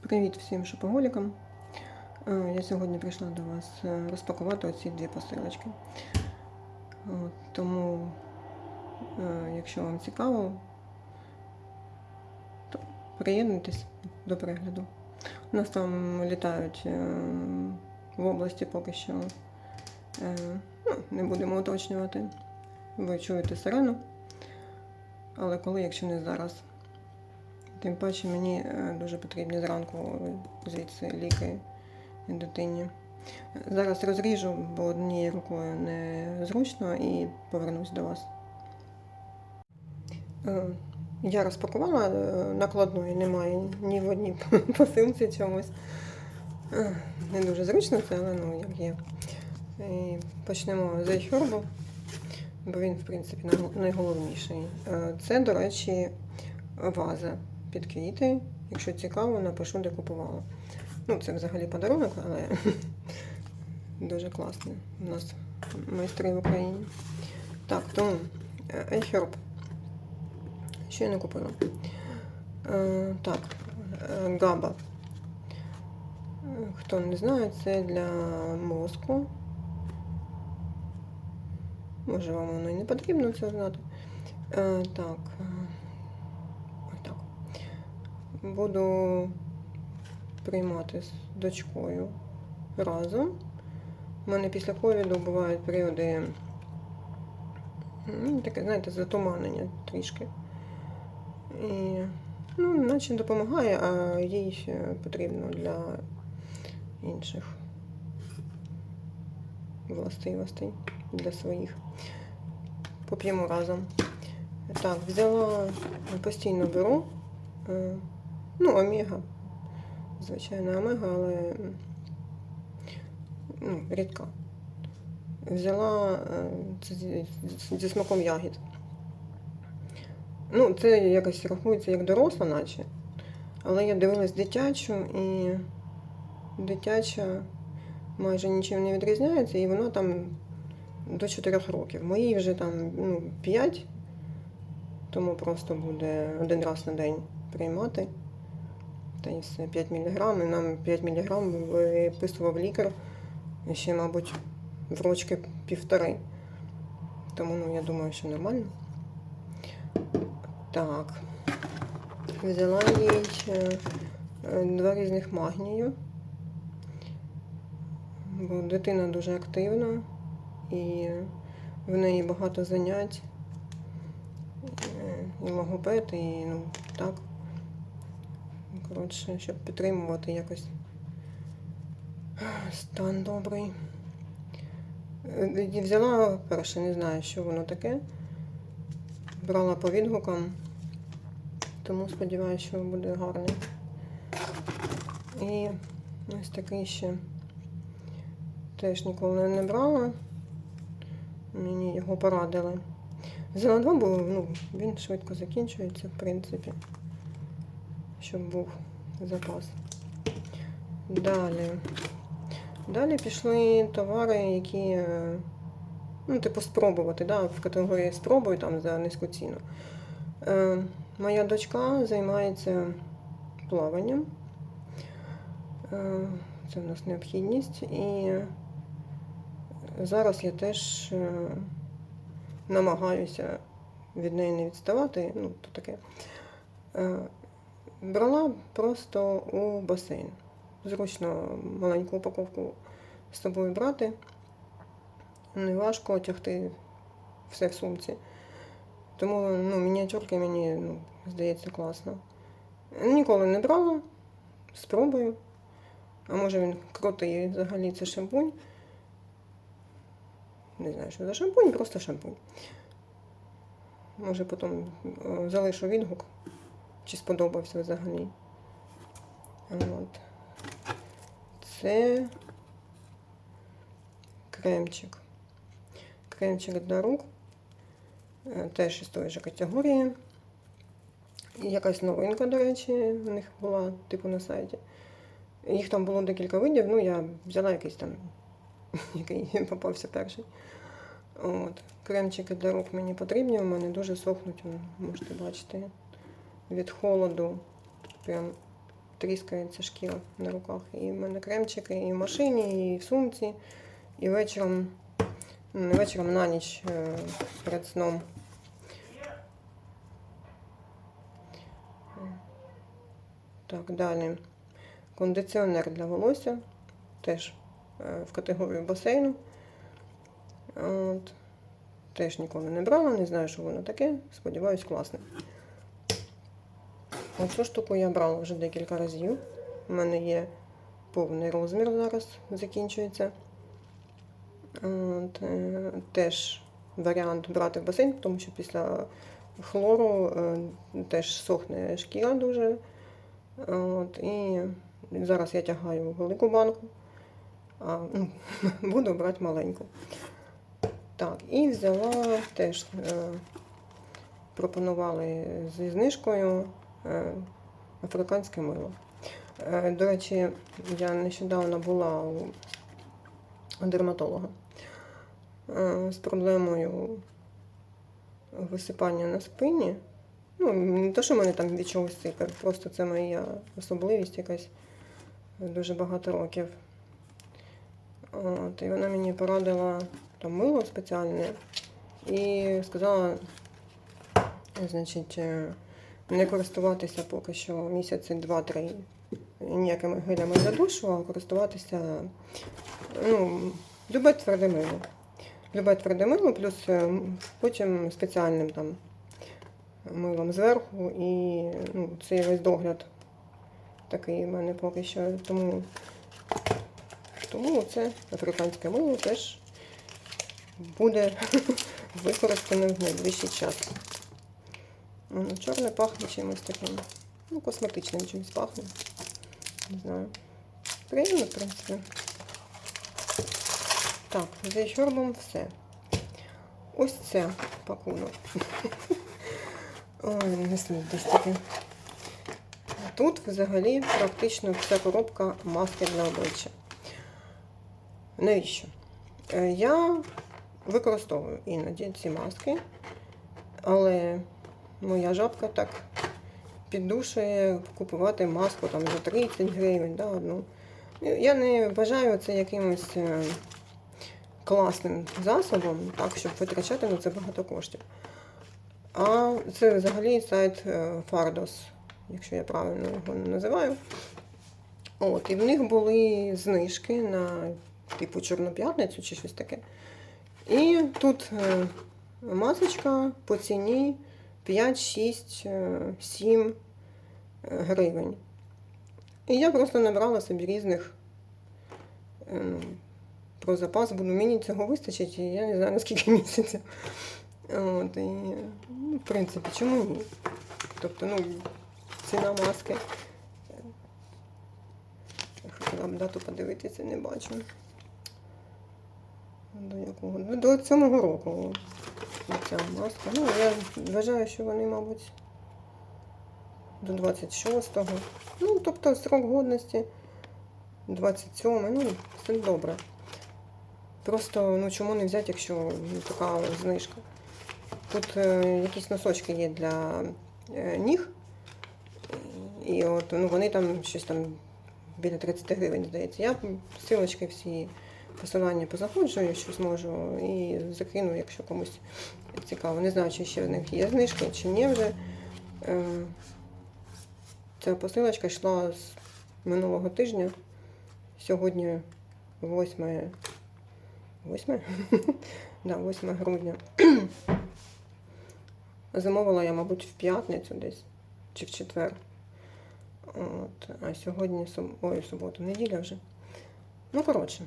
Привіт всім шопоголікам. Е, Я сьогодні прийшла до вас е, розпакувати оці дві посилочки. Тому, е, якщо вам цікаво, то приєднуйтесь до перегляду. У нас там літають в області поки що. Ну, не будемо уточнювати. Ви чуєте сирену. Але коли, якщо не зараз. Тим паче мені е, дуже потрібні зранку звідси ліки дитині. Зараз розріжу, бо однією рукою незручно і повернусь до вас. Е, Я розпакувала е, накладної, немає ні в одній посилці чомусь. Не дуже зручно це, але ну як є. І почнемо з iHerb, бо він, в принципі, найголовніший. Це, до речі, ваза під квіти. Якщо цікаво, напишу, де купувала. Ну, це взагалі подарунок, але дуже класний. У нас майстри в Україні. Так, тому е, iHerb. Що я не купила? Е, так, е, габа. Хто не знає, це для мозку. Може, вам воно і не потрібно це знати. Так. е, Ось так. Буду приймати з дочкою разом. У мене після ковіду бувають періоди, ну, таке, знаєте, затуманення трішки. І, ну, наче допомагає, а їй ще потрібно для інших властивостей, для своїх. Поп'ємо разом. Так, взяла, постійно беру. Ну, омега. Звичайно, омега, але ну, рідка. Взяла е, це зі смаком ягід. Ну, це якось рахується як доросла, наче. Але я дивилась дитячу і дитяча майже нічим не відрізняється, і вона там до 4 років. Моїй вже там ну, 5, тому просто буде один раз на день приймати. Та все, 5 мг. І нам 5 мг виписував лікар ще, мабуть, в рочки півтори. Тому ну, я думаю, що нормально. Так. Взяла їй е, е, два різних магнію. Бо дитина дуже активна і в неї багато занять. Е, І логопед, і ну так. Коротше, щоб підтримувати якось стан добрий. Е, Взяла перше, не знаю, що воно таке. Брала по відгукам, тому сподіваюся, що буде гарний. І ось такий ще теж ніколи не брала. Мені його порадили. Взяла два, бо ну, він швидко закінчується, в принципі, щоб був запас. Далі. Далі пішли товари, які, е, ну, типу, спробувати, да, в категорії спробуй там за низьку ціну. Е, моя дочка займається плаванням. Е, це в нас необхідність. І зараз я теж е, намагаюся від неї не відставати. Ну, то таке. Брала просто у басейн. Зручно маленьку упаковку з собою брати. Не важко тягти все в сумці. Тому ну, мініатюрки мені ну, здається класно. Ніколи не брала, спробую. А може він крутий взагалі це шампунь. Не знаю, що за шампунь, просто шампунь. Може потім е, залишу відгук, чи сподобався взагалі. От. Це кремчик. Кремчик для рук. Е, Теж із тої ж категорії. Якась новинка, до речі, в них була, типу, на сайті. Їх там було декілька видів, ну я взяла якийсь там, який попався перший. От. Кремчики для рук мені потрібні, у мене дуже сохнуть, можете бачити, від холоду. Прям тріскається шкіра на руках. І в мене кремчики і в машині, і в сумці, і вечором, ну, не вечором на ніч е, перед сном. Так, далі. Кондиціонер для волосся. Теж е, в категорію басейну. От. Теж ніколи не брала, не знаю, що воно таке. Сподіваюсь, класне. Оцю штуку я брала вже декілька разів. У мене є повний розмір зараз, закінчується. От, е, теж варіант брати в басейн, тому що після хлору е, теж сохне шкіра дуже. От, і зараз я тягаю велику банку, а ну, буду брати маленьку. Так, і взяла теж е, пропонували зі знижкою африканське мило. Е, до речі, я нещодавно була у дерматолога е, з проблемою висипання на спині. Ну, не те, що в мене там від чогось сипе, просто це моя особливість якась дуже багато років. От, і вона мені порадила там мило спеціальне і сказала, значить, е, не користуватися поки що місяці два-три ніякими гелями для душу, а користуватися ну, любе тверде мило. Любе тверде мило, плюс е, потім спеціальним там милом зверху. І ну, цей весь догляд такий в мене поки що. Тому, тому це африканське мило теж буде використане в найближчий час. Чорне пахне чимось таким. Ну, косметичним чимось пахне. Не знаю. Приємно, в принципі. Так, за чорбом все. Ось це пакунок. Ой, не слід десь таке. Тут взагалі практично вся коробка маски для обличчя. Навіщо? Е, Я використовую іноді ці маски, але моя жабка так піддушує купувати маску там за 30 гривень, да, одну. Я не вважаю це якимось е, класним засобом, так, щоб витрачати на це багато коштів. А це взагалі сайт е, Fardos, якщо я правильно його називаю. От, і в них були знижки на типу Чорну п'ятницю чи щось таке. І тут е, масочка по ціні 5, 6, 7 гривень. І я просто набрала собі різних е, ну, про запас, буду мені цього вистачить, і я не знаю наскільки місяців. От, і, ну, в принципі, чому ні? Тобто, ну, ціна маски. Хотіла б дату подивитися, не бачу. До якого? Ну, До цього року ця маска. Ну, я вважаю, що вони, мабуть, до 26-го. Ну, тобто срок годності 27 ну, все добре. Просто ну чому не взяти, якщо ну, така знижка? Тут е, якісь носочки є для е, ніг. І от ну, вони там щось там біля 30 гривень, здається. Я силочки всі посилання позаходжу, якщо зможу, і закину, якщо комусь цікаво. Не знаю, чи ще в них є знижки, чи ні вже. Е, Ця посилочка йшла з минулого тижня. Сьогодні 8 8? да, 8 грудня. Замовила я, мабуть, в п'ятницю десь чи в четвер. От, а сьогодні. Ой, суботу, неділя вже. Ну, коротше.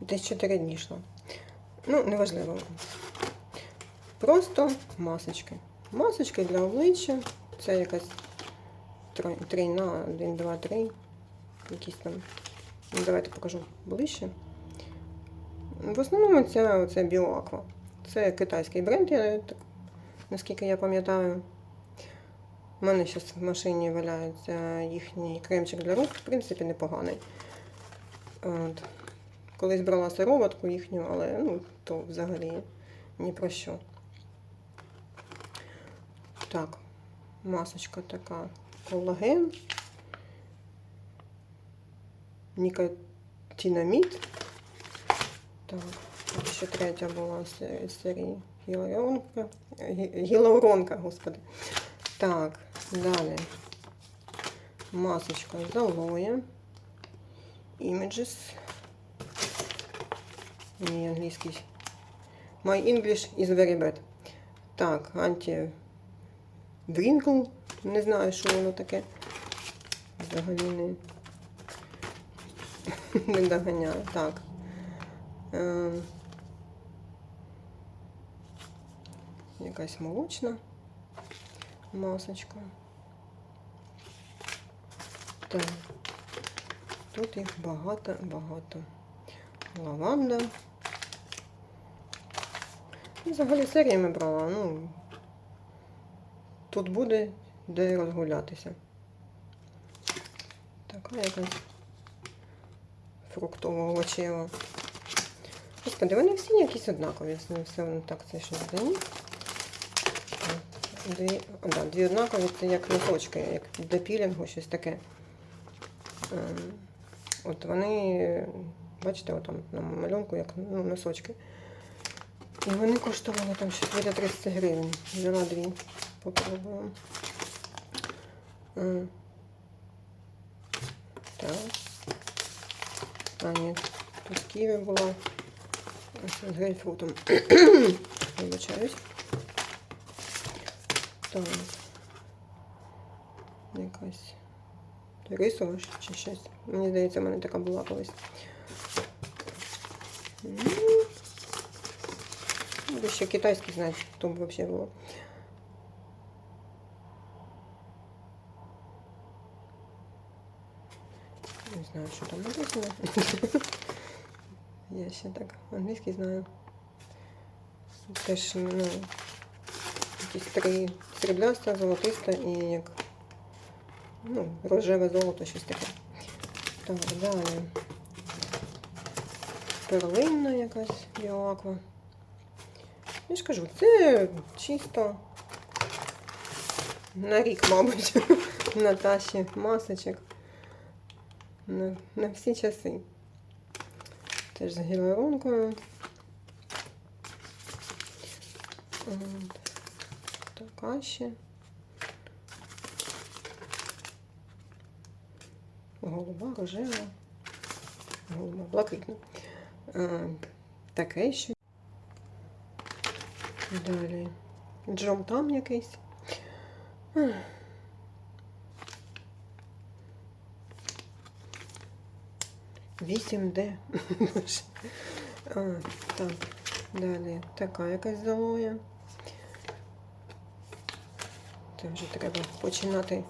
Десь 4 дні йшло. Ну, неважливо. Просто масочки. Масочки для обличчя. Це якась трійна, 1, 2, 3. Якісь там. Ну, давайте покажу ближче. В основному це, це Біоаква. Це китайський бренд, я, так, наскільки я пам'ятаю. У мене зараз в машині валяється їхній кремчик для рук, в принципі, непоганий. От. Колись брала сироватку їхню, але ну, то взагалі ні про що. Так, масочка така колаген. Нікотинамід. Так, ще третя була з серії. Гіалуронка. Гі- Гіалуронка, господи. Так, далі. Масочка з алоє. Images. Мій англійський. My English is very bad. Так, анті Wrinkle. Не знаю, що воно таке. Взагалі не, не доганяю. Так. Ем. Якась молочна масочка. Так. Тут їх багато-багато. Лаванда. Ну, Взагалі серіями брала. Ну, тут буде де розгулятися. Така якась фруктова овочева. Господи, вони всі якісь однакові. Все воно так це що здані. Дві, да, дві однакові, це як носочки, як для пілінгу, щось таке. Ем, От вони, бачите, от там на малюнку, як ну, носочки. І вони коштували там щось біля 30 гривень. Взяла дві. Попробуємо. Так. А, ні, тут ківі була. Ось з грейпфрутом. Вибачаюсь. Так. Якась рисова чи щось. Мені здається, в мене така була колись. М. Буду ще китайський знати, то б взагалі було. Не знаю, що там написано. Я ще так англійський знаю. Теж, ну, якісь три срібляста, золотиста і як ну, рожеве золото, щось таке. Так, далі. Перлинна якась біоаква. Я ж кажу, це чисто на рік, мабуть, Наташі масочок. На, на всі часи. Теж з гіалуронкою. Така ще. Голуба, рожева. Голуба, блакитна. Таке ще. Далі. Джом там якийсь. Вісім Д. Так, далі. Така якась залоя. Це вже треба починати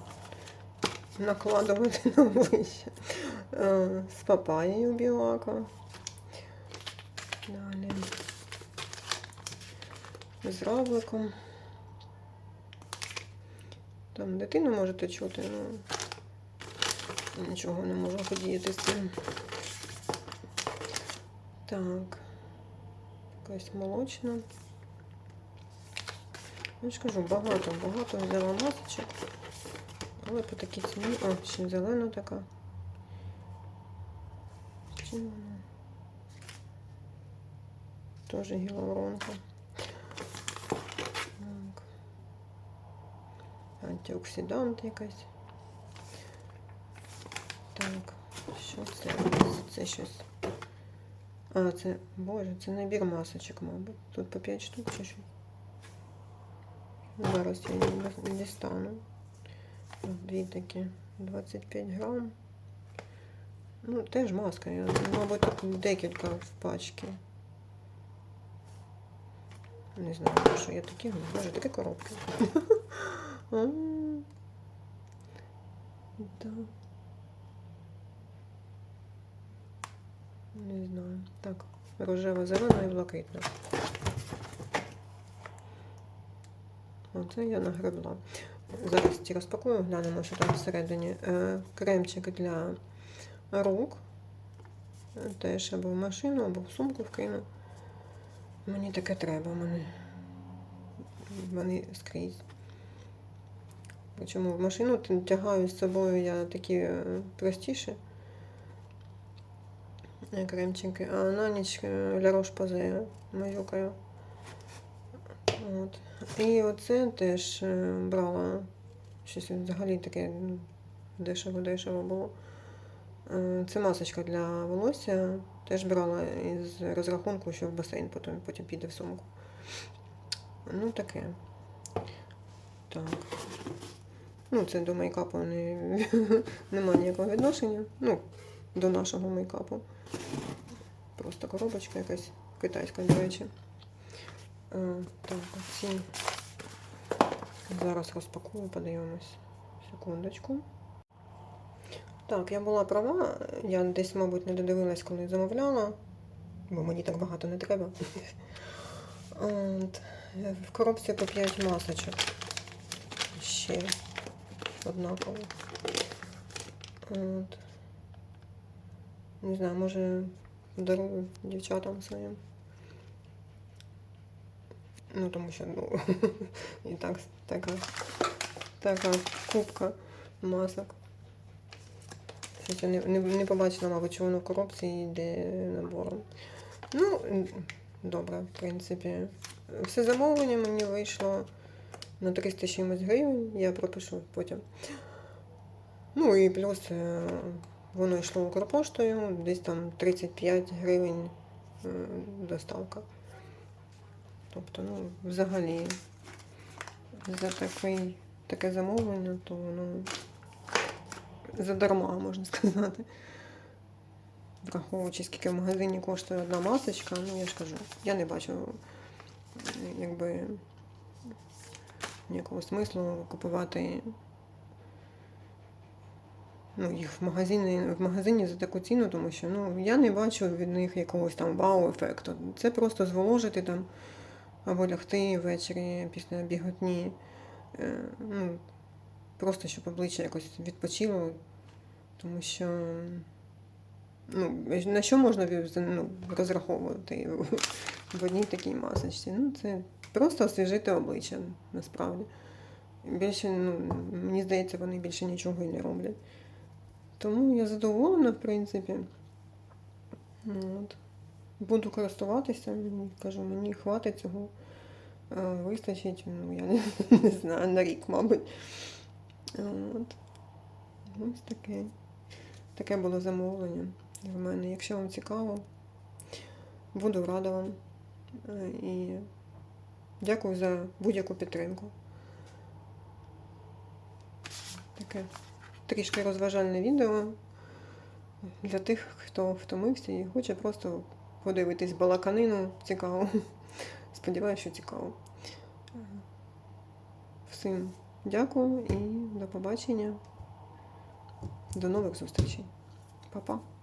накладувати на обличчя. З папаєю білака. Далі. З равликом. Там дитину можете чути, ну нічого не можу подіяти з цим. Так. Якась молочна. Я ж кажу, багато, багато взяла масочок. Але по такій ціні. О, ще зелена така. Чим вона? Теж гіалуронка. Антиоксидант якась. Так, що це? Це щось. А, це, боже, це набір масочок, мабуть. Тут по 5 штук чи що. Зараз я не дістану. Дві такі 25 грам. Ну, теж маска. Я, мабуть, декілька в пачці. Не знаю, що я такі. Боже, такі коробки. Да. Не знаю. Так, рожева, зелена і блакитна. Оце я нагребла. Зараз ті розпакую, глянемо, що там всередині. Е, Кремчик для рук. Теж або в машину, або в сумку вкину. Мені таке треба, мене вони скрізь. Причому в машину тягаю з собою я такі е, простіші е, кремчики, а на ніч е, Ля Рош Позе мазюкаю. От. І оце теж брала щось взагалі таке дешево-дешево було. Це масочка для волосся. Теж брала із розрахунку, що в басейн потім, потім піде в сумку. Ну, таке. Так. Ну, це до мейкапу не, немає ніякого відношення. Ну, до нашого мейкапу. Просто коробочка якась китайська, до речі. Е, так, оці. Зараз розпакую, подивимось. Секундочку. Так, я була права. Я десь, мабуть, не додивилась, коли замовляла, бо мені так багато не треба. В коробці по 5 масочок. Ще однаково. От. Не знаю, може дарую дівчатам своїм. Ну, тому що, ну, і так, така, така кубка масок. Я не, не, не побачила, мабуть, що воно в коробці йде набором. Ну, добре, в принципі. Все замовлення мені вийшло на 300 чимось гривень, я пропишу потім. Ну і плюс е, воно йшло Укрпоштою, десь там 35 гривень е, доставка. Тобто, ну, взагалі, за такий, таке замовлення, то ну, задарма, можна сказати. Враховуючи, скільки в магазині коштує одна масочка, ну я ж кажу, я не бачу якби ніякого смислу купувати ну, їх в магазині, в магазині за таку ціну, тому що ну, я не бачу від них якогось там вау-ефекту. Це просто зволожити там або лягти ввечері після біготні. Е, ну, просто щоб обличчя якось відпочило, тому що ну, на що можна ну, розраховувати в одній такій масочці? Ну, це просто освіжити обличчя насправді. Більше, ну, мені здається, вони більше нічого і не роблять. Тому я задоволена, в принципі. От. Буду користуватися, кажу, мені хватить цього. Е, Вистачить, ну, я не, не знаю, на рік, мабуть. От. Ось таке. Таке було замовлення в мене. Якщо вам цікаво, буду рада вам. Е, І дякую за будь-яку підтримку. Таке трішки розважальне відео для тих, хто втомився і хоче просто подивитись балаканину цікаво. Сподіваюся, що цікаво. Всім дякую і до побачення. До нових зустрічей. Па-па.